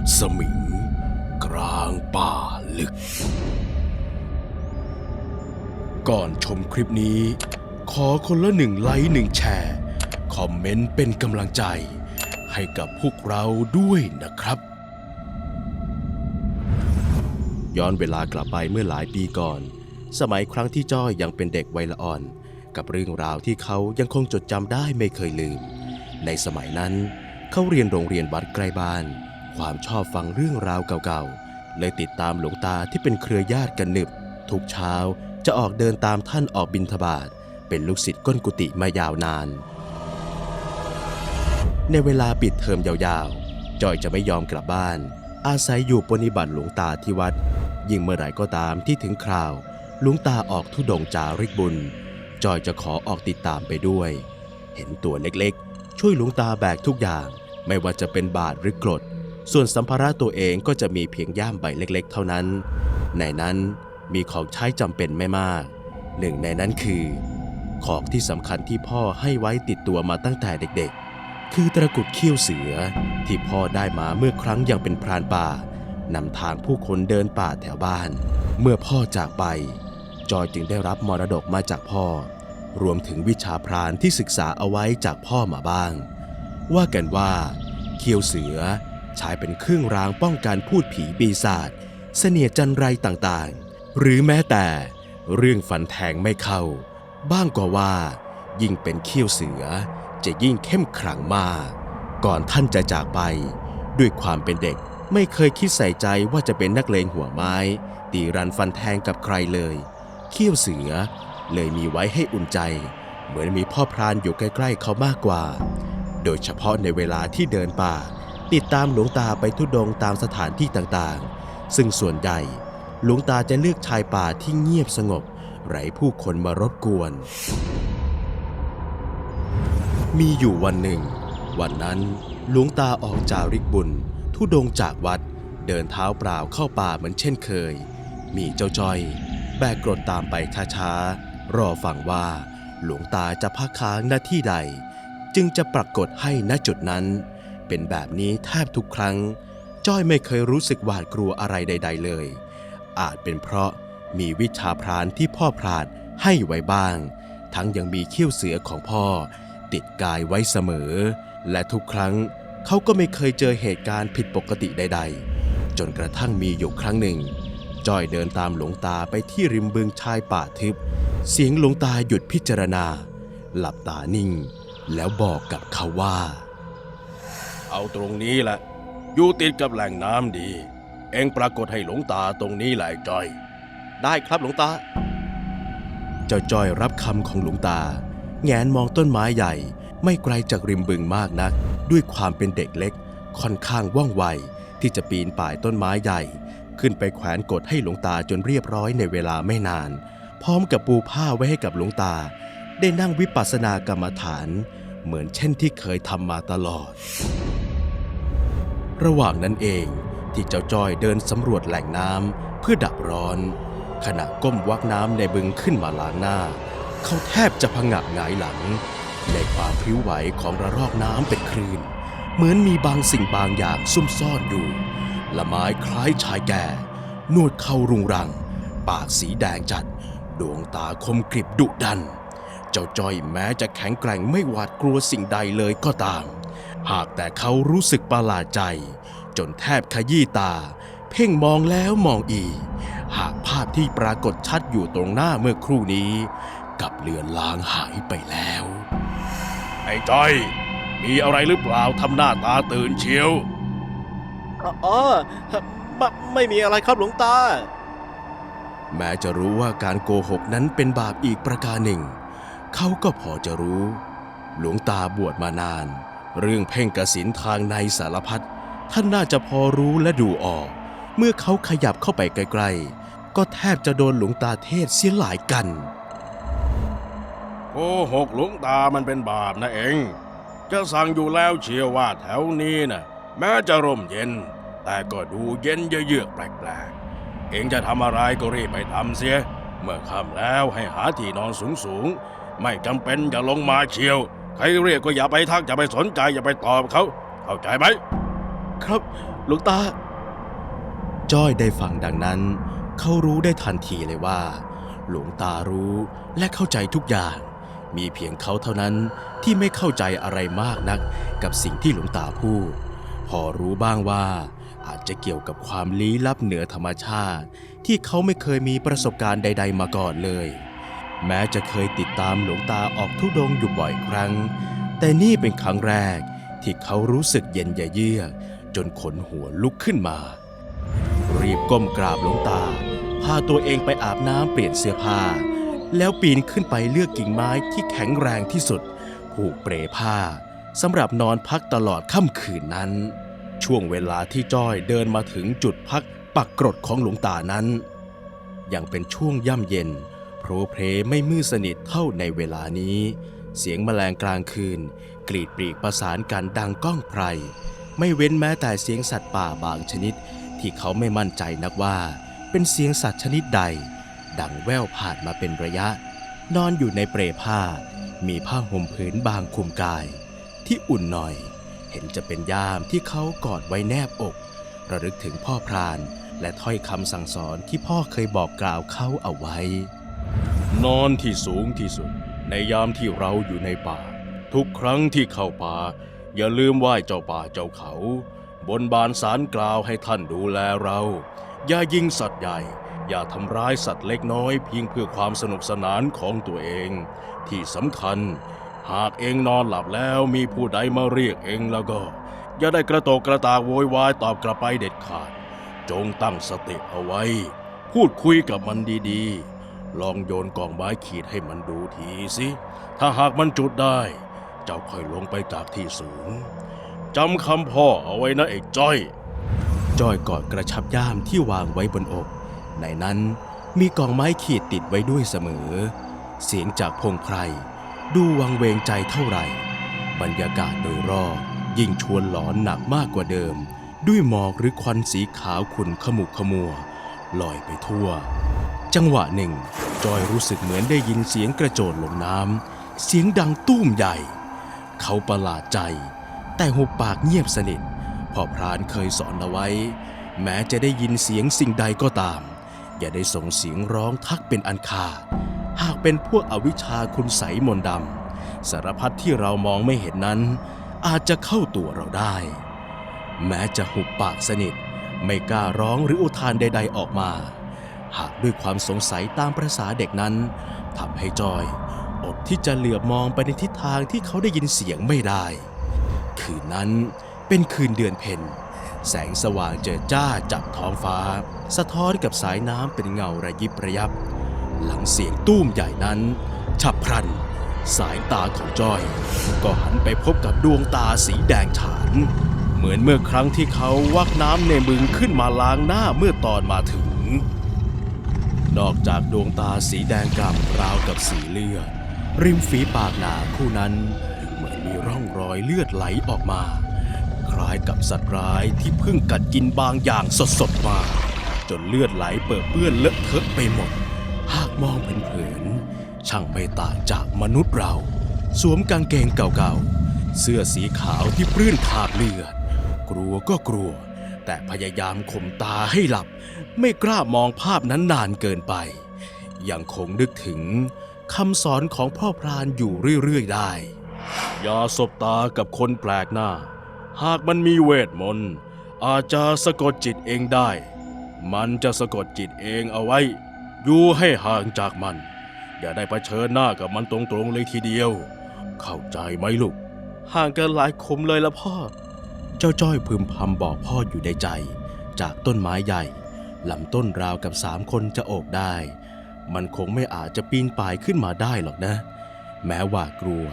ตรสมิง กลางป่าลึก ก่อนชมคลิปนี้ ขอคนละหนึ่งไลค์หนึ่งแชร์ คอมเมนต์เป็นกำลังใจ ให้กับพวกเราด้วยนะครับ ย้อนเวลากลับไปเมื่อหลายปีก่อน สมัยครั้งที่จ้อยยังเป็นเด็กวัยละอ่อน กับเรื่องราวที่เขายังคงจดจำได้ไม่เคยลืม ในสมัยนั้นเขาเรียนโรงเรียนวัดใกล้บ้าน ความชอบฟังเรื่องราวเก่าๆ เลยติดตามหลวงตาที่เป็นเครือญาติกันหนึบ ทุกเช้าจะออกเดินตามท่านออกบิณฑบาตเป็นลูกศิษย์ก้นกุฏิมายาวนาน ในเวลาปิดเทอมยาวๆ จอยจะไม่ยอมกลับบ้าน อาศัยอยู่ปฏิบัติหลวงตาที่วัด ยิ่งเมื่อไหร่ก็ตามที่ถึงคราวหลวงตาออกทุดงจาริกบุญ จอยจะขอออกติดตามไปด้วย เห็นตัวเล็กๆ ช่วยหลวงตาแบกทุกอย่าง ไม่ว่าจะเป็นบาทหรือกรด ส่วนสัมภาระตัวเองก็จะมีเพียงย่ามใบเล็กๆ เท่านั้น ในนั้นมีของใช้จำเป็นไม่มาก หนึ่งในนั้นคือ ของที่สำคัญที่พ่อให้ไว้ติดตัวมาตั้งแต่เด็กๆ คือตะกุดเขี้ยวเสือที่พ่อได้มาเมื่อครั้งยังเป็นพรานป่านำทางผู้คนเดินป่าแถวบ้าน เมื่อพ่อจากไป จอยจึงได้รับมรดกมาจากพ่อ รวมถึงวิชาพรานที่ศึกษาเอาไว้จากพ่อมาบ้าง ว่ากันว่า เขี้ยวเสือ ใช้เป็นเครื่องรางป้องกันพูดผีปีศาจเสนียจันไรต่างๆ หรือแม้แต่เรื่องฟันแทงไม่เข้า บ้างก็ว่า ยิ่งเป็นเขี้ยวเสือจะยิ่งเข้มขลังมาก ก่อนท่านจะจากไป ด้วยความเป็นเด็กไม่เคยคิดใส่ใจว่าจะเป็นนักเลงหัวไม้ ตีรันฟันแทงกับใครเลย เขี้ยวเสือเลยมีไว้ให้อุ่นใจ เหมือนมีพ่อพรานอยู่ใกล้ๆเขามากกว่า โดยเฉพาะในเวลาที่เดินป่า ติดตามหลวงตาไปทุดงตามสถานที่ต่างๆ ซึ่งส่วนใหญ่หลวงตาจะเลือกชายป่าที่เงียบสงบ ไร้ผู้คนมารบกวน มีอยู่วันหนึ่ง วันนั้นหลวงตาออกจาริกบุญ ทุดงจากวัด เดินเท้าเปล่าเข้าป่าเหมือนเช่นเคย มีเจ้าจ้อย แบกกรดตามไปช้าๆ รอฟังว่า หลวงตาจะพักค้างหน้าที่ใด จึงจะปรากฏให้ณจุดนั้น เป็นแบบนี้แทบทุกครั้ง จ้อยไม่เคยรู้สึกหวาดกลัวอะไรใด ๆ เลย อาจเป็นเพราะมีวิชาพรานที่พ่อพรานให้ไว้บ้าง ทั้งยังมีเขี้ยวเสือของพ่อ ติดกายไว้เสมอ และทุกครั้งเขาก็ไม่เคยเจอเหตุการณ์ผิดปกติใด ๆ จนกระทั่งมีอยู่ครั้งหนึ่งจ้อยเดินตามหลวงตาไปที่ริมบึงชายป่าทึบ เสียงหลวงตาหยุดพิจารณา หลับตานิ่ง แล้วบอกกับเขาว่า เอาตรงนี้แหละ อยู่ติดกับแหล่งน้ำดี เองปรากฏให้หลวงตาตรงนี้แหละจอย ได้ครับหลวงตา เจ้าจ้อยรับคำของหลวงตา แงนมองต้นไม้ใหญ่ ไม่ไกลจากริมบึงมากนัก ด้วยความเป็นเด็กเล็ก ค่อนข้างว่องไวที่จะปีนป่ายต้นไม้ใหญ่ ขึ้นไปแขวนกดให้หลวงตาจนเรียบร้อยในเวลาไม่นาน พร้อมกับปูผ้าไว้ให้กับหลวงตา ได้นั่งวิปัสสนากรรมฐาน เหมือนเช่นที่เคยทำมาตลอด ระหว่างนั้นเองที่เจ้าจ้อยเดินสำรวจแหล่งน้ำเพื่อดับร้อน ขณะก้มวักน้ำในบึงขึ้นมาล้างหน้า เขาแทบจะพงะหงายหลัง ในความพริ้วไหวของระลอกน้ำเป็นคลื่นเหมือนมีบางสิ่งบางอย่างซุ่มซ่อนอยู่ละไม้คล้ายชายแก่ นวดเข้ารุงรัง ปากสีแดงจัด ดวงตาคมกริบดุดัน เจ้าจ้อยแม้จะแข็งแกร่งไม่หวาดกลัวสิ่งใดเลยก็ตาม หากแต่เขารู้สึกประหลาดใจ จนแทบขยี้ตา เพ่งมองแล้วมองอีก หากภาพที่ปรากฏชัดอยู่ตรงหน้าเมื่อครู่นี้กลับเลือนลางหายไปแล้ว ไอ้จ้อย มีอะไรหรือเปล่าทำหน้าตาตื่นเชียวอ๋อไม่ไม่มีอะไรครับหลวงตา แม้จะรู้ว่าการโกหกนั้นเป็นบาปอีกประการหนึ่ง เขาก็พอจะรู้ หลวงตาบวชมานาน เรื่องเพ่งกสินทางในสารพัดท่านน่าจะพอรู้และดูออก เมื่อเขาขยับเข้าไปใกล้ๆ ก็แทบจะโดนหลวงตาเทศเสียหลายกัน โกหกหลวงตามันเป็นบาปนะเองจะสั่งอยู่แล้วเชียวว่าแถวนี้นะแม้จะร่มเย็น แต่ก็ดูเย็นเยือกแปลกๆ เองจะทำอะไรก็รีบไปทำเสีย เมื่อค่ำแล้วให้หาที่นอนสูง ไม่จำเป็นอย่าลงมาเชียว ใครเรียกก็อย่าไปทักอย่าไปสนใจอย่าไปตอบเขา เข้าใจไหม ครับหลวงตา จ้อยได้ฟังดังนั้น เขารู้ได้ทันทีเลยว่า หลวงตารู้และเข้าใจทุกอย่าง มีเพียงเขาเท่านั้นที่ไม่เข้าใจอะไรมากนักกับสิ่งที่หลวงตาพูด พอรู้บ้างว่าอาจจะเกี่ยวกับความลี้ลับเหนือธรรมชาติ ที่เขาไม่เคยมีประสบการณ์ใด ๆ มาก่อนเลย แม้จะเคยติดตามหลวงตาออกทุดงอยู่บ่อยครั้ง แต่นี่เป็นครั้งแรกที่เขารู้สึกเย็นเยือกจนขนหัวลุกขึ้นมา รีบก้มกราบหลวงตา พาตัวเองไปอาบน้ำเปลี่ยนเสื้อผ้า แล้วปีนขึ้นไปเลือกกิ่งไม้ที่แข็งแรงที่สุด ผูกเปรผ้าสำหรับนอนพักตลอดค่ำคืนนั้น ช่วงเวลาที่จ้อยเดินมาถึงจุดพักปักกรดของหลวงตานั้น ยังเป็นช่วงย่ำเย็น พรเพรไม่มืดสนิทเท่าในเวลานี้ เสียงแมลงกลางคืน กรีดปรีกประสานกันดังก้องไพรไม่เว้นแม้แต่เสียงสัตว์ป่าบางชนิด ที่เขาไม่มั่นใจนักว่า เป็นเสียงสัตว์ชนิดใด ดังแว่วผ่านมาเป็นระยะ นอนอยู่ในเปรผ้า มีผ้าห่มผืนบางคลุมกาย ที่อุ่นหน่อย เห็นจะเป็นย่ามที่เขากอดไว้แนบอกระลึกถึงพ่อพราน และถ้อยคำสั่งสอนที่พ่อเคยบอกกล่าวเขาเอาไว้ นอนที่สูงที่สุด ในยามที่เราอยู่ในป่า ทุกครั้งที่เข้าป่า อย่าลืมไหว้เจ้าป่าเจ้าเขา บนบานสารกล่าวให้ท่านดูแลเรา อย่ายิงสัตว์ใหญ่ อย่าทำร้ายสัตว์เล็กน้อยเพียงเพื่อความสนุกสนานของตัวเอง ที่สำคัญ หากเองนอนหลับแล้วมีผู้ใดมาเรียกเองแล้วก็ อย่าได้กระโตกกระตากโวยวายตอบกลับไปเด็ดขาด จงตั้งสติเอาไว้ พูดคุยกับมันดีๆ ลองโยนกองไม้ขีดให้มันดูทีสิ ถ้าหากมันจุดได้ เจ้าค่อยลงไปจากที่สูง จำคำพ่อเอาไว้นะเอกจ้อย จ้อยกอดกระชับย่ามที่วางไว้บนอก ในนั้นมีกองไม้ขีดติดไว้ด้วยเสมอ เสียงจากพงไพรดูวังเวงใจเท่าไหร่ บรรยากาศโดยรอบยิ่งชวนหลอนหนักมากกว่าเดิม ด้วยหมอกหรือควันสีขาวขุ่นขมุกขมัวลอยไปทั่ว จังหวะหนึ่ง จอยรู้สึกเหมือนได้ยินเสียงกระโจนลงน้ำ เสียงดังตุ้มใหญ่ เขาประหลาดใจ แต่หุบปากเงียบสนิทเพ่อพรานเคยสอนเอาไว้ แม้จะได้ยินเสียงสิ่งใดก็ตาม อย่าได้ส่งเสียงร้องทักเป็นอันขาดหากเป็นพวกอวิชาคุณใสยมนต์ดำสารพัดที่เรามองไม่เห็นนั้น อาจจะเข้าตัวเราได้ แม้จะหุบปากสนิท ไม่กล้าร้องหรืออุทานใด ๆออกมา หากด้วยความสงสัยตามประษาเด็กนั้นทำให้จอยอดที่จะเหลือบมองไปในทิศทางที่เขาได้ยินเสียงไม่ได้ คืนนั้นเป็นคืนเดือนเพ็ญแสงสว่างเจิดจ้าจับท้องฟ้า สะท้อนกับสายน้ำเป็นเงาระยิบระยับ หลังเสียงตุ้มใหญ่นั้น ฉับพลัน สายตาของจอย ก็หันไปพบกับดวงตาสีแดงฉาน เหมือนเมื่อครั้งที่เขาวักน้ำในบึงขึ้นมาล้างหน้าเมื่อตอนมาถึง นอกจากดวงตาสีแดงกล่ำราวกับสีเลือด ริมฝีปากหนาคู่นั้น เหมือนมีร่องรอยเลือดไหลออกมา คล้ายกับสัตว์ร้ายที่เพิ่งกัดกินบางอย่างสดๆมา จนเลือดไหลเปื้อเปื้อนเลอะเทอะไปหมด หากมองเผินๆช่างไม่ต่างจากมนุษย์เรา สวมกางเกงเก่าๆ เสื้อสีขาวที่เปื้อนคราบเลือด กลัวก็กลัว แต่พยายามข่มตาให้หลับ ไม่กล้ามองภาพนั้นนานเกินไป ยังคงนึกถึงคำสอนของพ่อพรานอยู่เรื่อยๆได้ อย่าสบตากับคนแปลกหน้า หากมันมีเวทมนต์อาจจะสะกดจิตเองได้ มันจะสะกดจิตเองเอาไว้ อยู่ให้ห่างจากมัน อย่าได้เผชิญหน้ากับมันตรงๆเลยทีเดียว เข้าใจไหมลูก ห่างกันหลายคมเลยละพ่อ เจ้าจ้อยพึมพำบอกพ่ออยู่ในใจ จากต้นไม้ใหญ่ลำต้นราวกับสามคนจะโอบได้ มันคงไม่อาจจะปีนป่ายขึ้นมาได้หรอกนะ แม้ว่ากลัว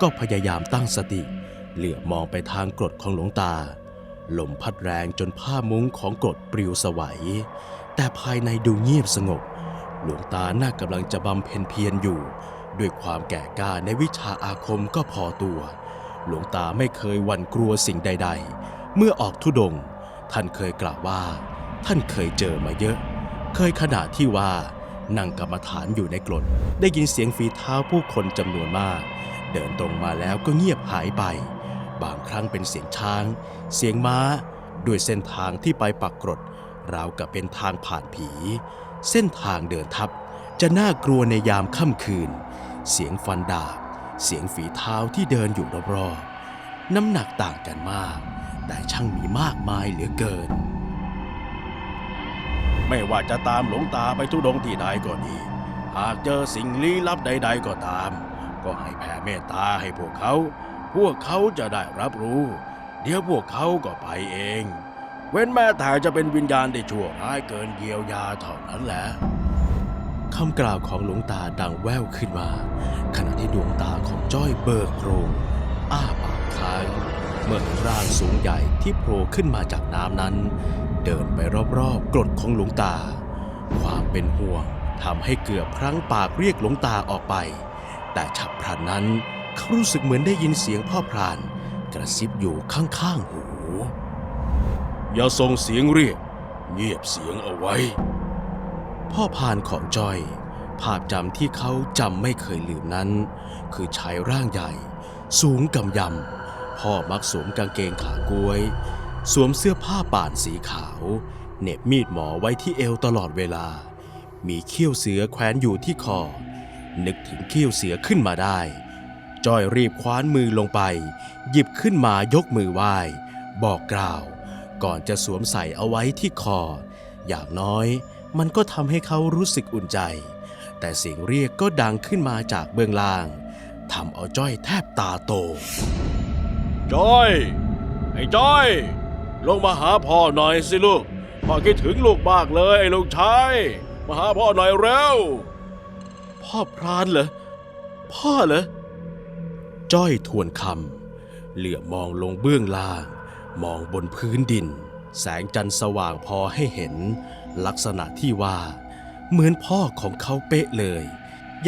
ก็พยายามตั้งสติ เหลือบมองไปทางกรดของหลวงตา ลมพัดแรงจนผ้ามุ้งของกรดปลิวสวัย แต่ภายในดูเงียบสงบ หลวงตาน่ากำลังจะบำเพ็ญเพียรอยู่ ด้วยความแก่กล้าในวิชาอาคมก็พอตัว หลวงตาไม่เคยหวั่นกลัวสิ่งใด ๆ เมื่อออกทุดง ท่านเคยกล่าวว่า ท่านเคยเจอมาเยอะ เคยขณะที่ว่านั่งกรรมฐานอยู่ในกรดได้ยินเสียงฝีเท้าผู้คนจำนวนมาก เดินตรงมาแล้วก็เงียบหายไป บางครั้งเป็นเสียงช้าง เสียงม้า ด้วยเส้นทางที่ไปปักกรดราวกับเป็นทางผ่านผี เส้นทางเดินทับ จะน่ากลัวในยามค่ำคืน เสียงฟันดาบ เสียงฝีเท้าที่เดินอยู่รอบๆน้ำหนักต่างกันมาก แต่ช่างมีมากมายเหลือเกิน ไม่ว่าจะตามหลวงตาไปทุดงที่ใดก็ดี หากเจอสิ่งลี้ลับใด ๆ ก็ตาม ก็ให้แผ่เมตตาให้พวกเขา พวกเขาจะได้รับรู้ เดี๋ยวพวกเขาก็ไปเอง เว้นแม้แต่จะเป็นวิญญาณที่ชั่วร้ายเกินเยียวยาเท่านั้นแหละ คำกล่าวของหลวงตาดังแว่วขึ้นมา ขณะที่ดวงตาของจ้อยเบิกโพรงอ้าปากค้างเมื่อเห็นร่างสูงใหญ่ที่โผล่ขึ้นมาจากน้ำนั้น เดินไปรอบๆกรดของหลวงตา ความเป็นห่วงทำให้เกือบพลั้งปากเรียกหลวงตาออกไป แต่ฉับพลันนั้นเขารู้สึกเหมือนได้ยินเสียงพ่อพราน กระซิบอยู่ข้างๆหู อย่าส่งเสียงเรียก เงียบเสียงเอาไว้ พ่อพานของจอย ภาพจำที่เขาจำไม่เคยลืมนั้น คือชายร่างใหญ่ สูงกำยำ พ่อมักสวมกางเกงขากล้วย สวมเสื้อผ้าป่านสีขาว เน็บมีดหมอไว้ที่เอวตลอดเวลา มีเขี้ยวเสือแขวนอยู่ที่คอ นึกถึงเขี้ยวเสือขึ้นมาได้ จอยรีบคว้านมือลงไป หยิบขึ้นมายกมือไหว้ บอกกล่าว ก่อนจะสวมใส่เอาไว้ที่คอ อย่างน้อยมันก็ทำให้เขารู้สึกอุ่นใจ แต่เสียงเรียกก็ดังขึ้นมาจากเบื้องล่างทำเอาจ้อยแทบตาโต จ้อย ไอ้จ้อย ลงมาหาพ่อหน่อยสิลูก พ่อคิดถึงลูกมากเลยไอ้ลูกชาย มาหาพ่อหน่อยเร็ว พ่อพรานเหรอ พ่อเหรอ จ้อยทวนคำเหลือบมองลงเบื้องล่าง มองบนพื้นดิน แสงจันทร์สว่างพอให้เห็น ลักษณะที่ว่า เหมือนพ่อของเขาเป๊ะเลย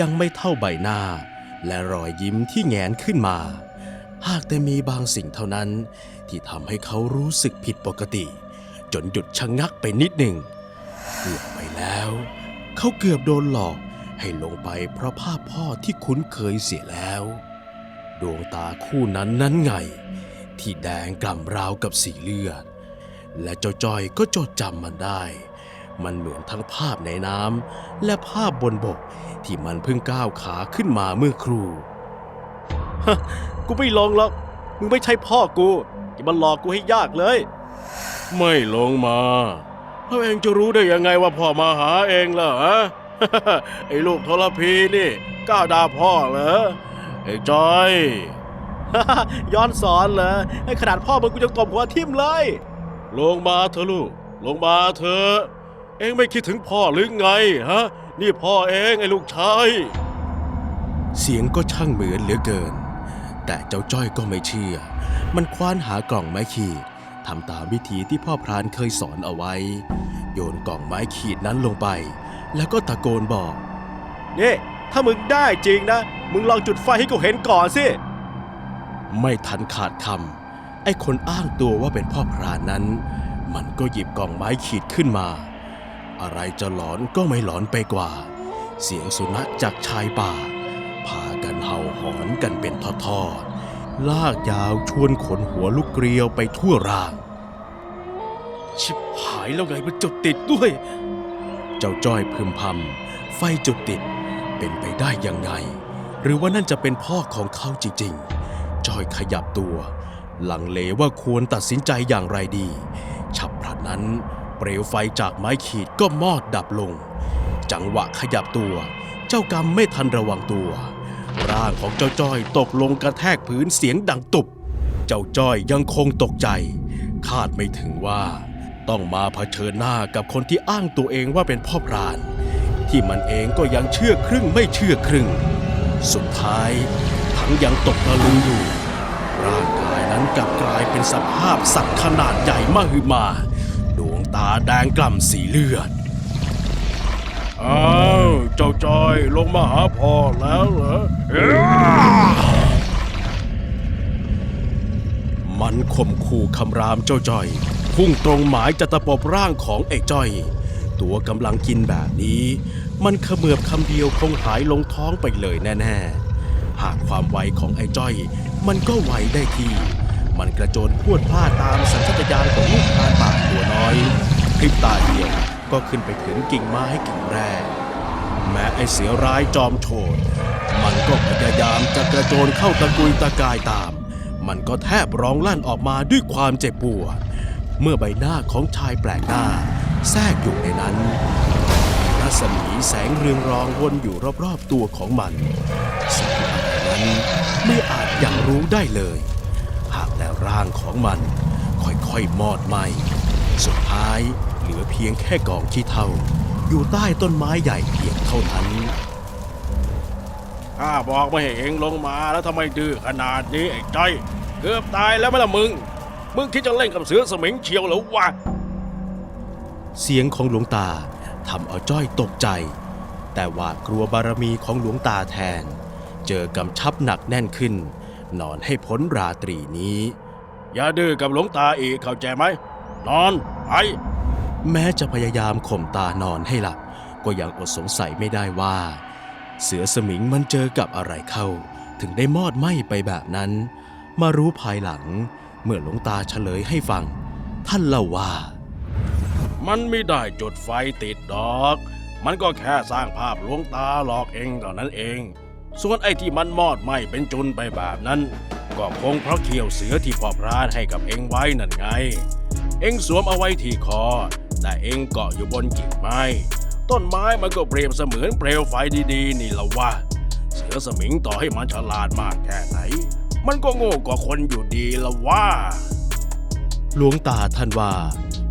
ยังไม่เท่าใบหน้า และรอยยิ้มที่แงนขึ้นมา หากแต่มีบางสิ่งเท่านั้น ที่ทำให้เขารู้สึกผิดปกติ จนหยุดชะงงักไปนิดหนึ่งเกือบไปแล้ว เขาเกือบโดนหลอกให้ลงไปเพราะภาพพ่อที่คุ้นเคยเสียแล้ว ดวงตาคู่นั้นนั้นไง ที่แดงกล่ำราวกับสีเลือด และเจ้าจ้อยก็จดจำมันได้ มันเหมือนทั้งภาพในน้ำและภาพบนบกที่มันเพิ่งก้าวขาขึ้นมาเมื่อครู่กูไม่ลงหรอก มึงไม่ใช่พ่อกูอย่ามาหลอกกูให้ยากเลย ไม่ลงมาแล้วเองจะรู้ได้ยังไงว่าพ่อมาหาเองล่ะฮะไอ้ลูกทรพีนี่กล้าด่าพ่อเหรอไอ้จอย ย้อนสอนเหรอไอ้ขนาดพ่อมึงกูยังตบหัวทิ่มเลย ลงมาเถอะลูก ลงมาเถอะ เองไม่คิดถึงพ่อหรือไงฮะ นี่พ่อเองไอ้ลูกชาย เสียงก็ช่างเหมือนเหลือเกิน แต่เจ้าจ้อยก็ไม่เชื่อ มันคว้านหากล่องไม้ขีดทำตามวิธีที่พ่อพรานเคยสอนเอาไว้ โยนกล่องไม้ขีดนั้นลงไป แล้วก็ตะโกนบอกนี่ถ้ามึงได้จริงนะ มึงลองจุดไฟให้กูเห็นก่อนสิ ไม่ทันขาดคำ ไอ้คนอ้างตัวว่าเป็นพ่อพรานนั้น มันก็หยิบกล่องไม้ขีดขึ้นมา อะไรจะหลอนก็ไม่หลอนไปกว่า เสียงสุนัขจากชายป่า พากันเห่าหอนกันเป็นทอดๆลากยาวชวนขนหัวลูกเกลียวไปทั่วร่าง ชิบหายแล้วไงมันจุดติดด้วย เจ้าจ้อยพึมพำไฟจุดติดเป็นไปได้ยังไง หรือว่านั่นจะเป็นพ่อของเขาจริงๆจ้อยขยับตัว ลังเลว่าควรตัดสินใจอย่างไรดี ฉับพลันนั้น เปลวไฟจากไม้ขีดก็มอดดับลง จังหวะขยับตัว เจ้ากรรมไม่ทันระวังตัว ร่างของเจ้าจ้อยตกลงกระแทกพื้นเสียงดังตุบ เจ้าจ้อยยังคงตกใจ คาดไม่ถึงว่า ต้องมาเผชิญหน้ากับคนที่อ้างตัวเองว่าเป็นพ่อพราน ที่มันเองก็ยังเชื่อครึ่งไม่เชื่อครึ่ง สุดท้ายทั้งยังตกตะลึงอยู่ร่าง กายนั้นกลับกลายเป็นสภาพสัตว์ขนาดใหญ่มหึมา ดวงตาแดงกล่ำสีเลือด อ้าวเจ้าจอยลงมาหาพ่อแล้วเหรอ มันข่มขู่คำรามเจ้าจ้อย พุ่งตรงหมายจะตะปบร่างของไอ้จ้อย ตัวกำลังกินแบบนี้ มันเขมือบคำเดียวคงหายลงท้องไปเลยแน่ ๆ หากความไวของไอ้จ้อย มันก็ไวได้ที่ มันกระโจนพวดพลาดตามสัญชาตญาณของลูกพรานป่าตัวน้อยพริบตาเดียวก็ขึ้นไปถึงกิ่งไม้กิ่งแรก แม้ไอเสือร้ายจอมโฉดมันก็พยายามจะกระโจนเข้าตะกุยตะกายตาม มันก็แทบร้องลั่นออกมาด้วยความเจ็บปวดเมื่อใบหน้าของชายแปลกหน้า แทรกอยู่ในนั้นรัศมีแสงเรืองรองวนอยู่รอบๆตัวของมันสิ่งนั้นไม่อาจอยังรู้ได้เลย หากแต่ร่างของมันค่อยๆมอดไหมสุดท้ายเหลือเพียงแค่กองขี้เท่า อยู่ใต้ต้นไม้ใหญ่เพียงเท่านั้นข้าบอกไม่ให้เองลงมาแล้วทำไมดื้อขนาดนี้ไอ้จ้อยเกือบตายแล้วไหมล่ะมึง มึงคิดจะเล่นกับเสือสมิงเชียวเหรือวะเสียงของหลวงตาทำเอาจ้อยตกใจ แต่หวาดกลัวบารมีของหลวงตาแทน เจอกำชับหนักแน่นขึ้น นอนให้พ้นราตรีนี้ อย่าดื้อกับหลวงตาอีกเข้าใจไหม นอนไปแม้จะพยายามข่มตานอนให้หลับ ก็ยังอดสงสัยไม่ได้ว่า เสือสมิงมันเจอกับอะไรเข้า ถึงได้มอดไหม้ไปแบบนั้น มารู้ภายหลัง เมื่อหลวงตาเฉลยให้ฟัง ท่านเล่าว่า มันไม่ได้จุดไฟติดดอก มันก็แค่สร้างภาพหลวงตาหลอกเองเท่านั้นเอง ส่วนไอ้ที่มันมอดไหม้เป็นจุนไปแบบนั้น ก็คงเพราะเขียวเสือที่พ่อพรานให้กับเองไว้นั่นไง เองสวมเอาไว้ที่คอ แต่เองเกาะอยู่บนกิ่งไม้ ต้นไม้มันก็เปรียบเสมือนเปลวไฟดีๆ นี่ละวะเสือสมิงต่อให้มันฉลาดมากแค่ไหน มันก็โง่กว่าคนอยู่ดีละวะหลวงตาท่านว่า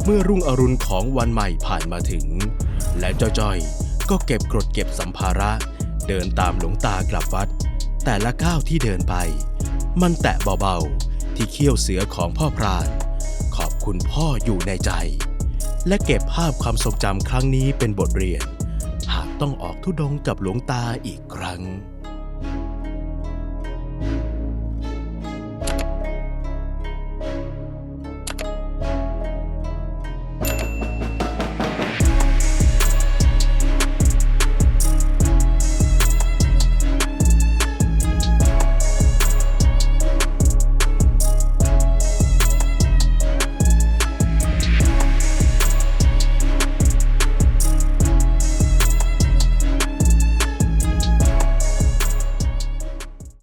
เมื่อรุ่งอรุณของวันใหม่ผ่านมาถึง และเจ้าจ้อยก็เก็บกรดเก็บสัมภาระ เดินตามหลวงตากลับวัด แต่ละก้าวที่เดินไป มันแตะเบาๆ ที่เขี้ยวเสือของพ่อพราน ขอบคุณพ่ออยู่ในใจ และเก็บภาพความทรงจำครั้งนี้เป็นบทเรียน หากต้องออกทุดงกับหลวงตาอีกครั้ง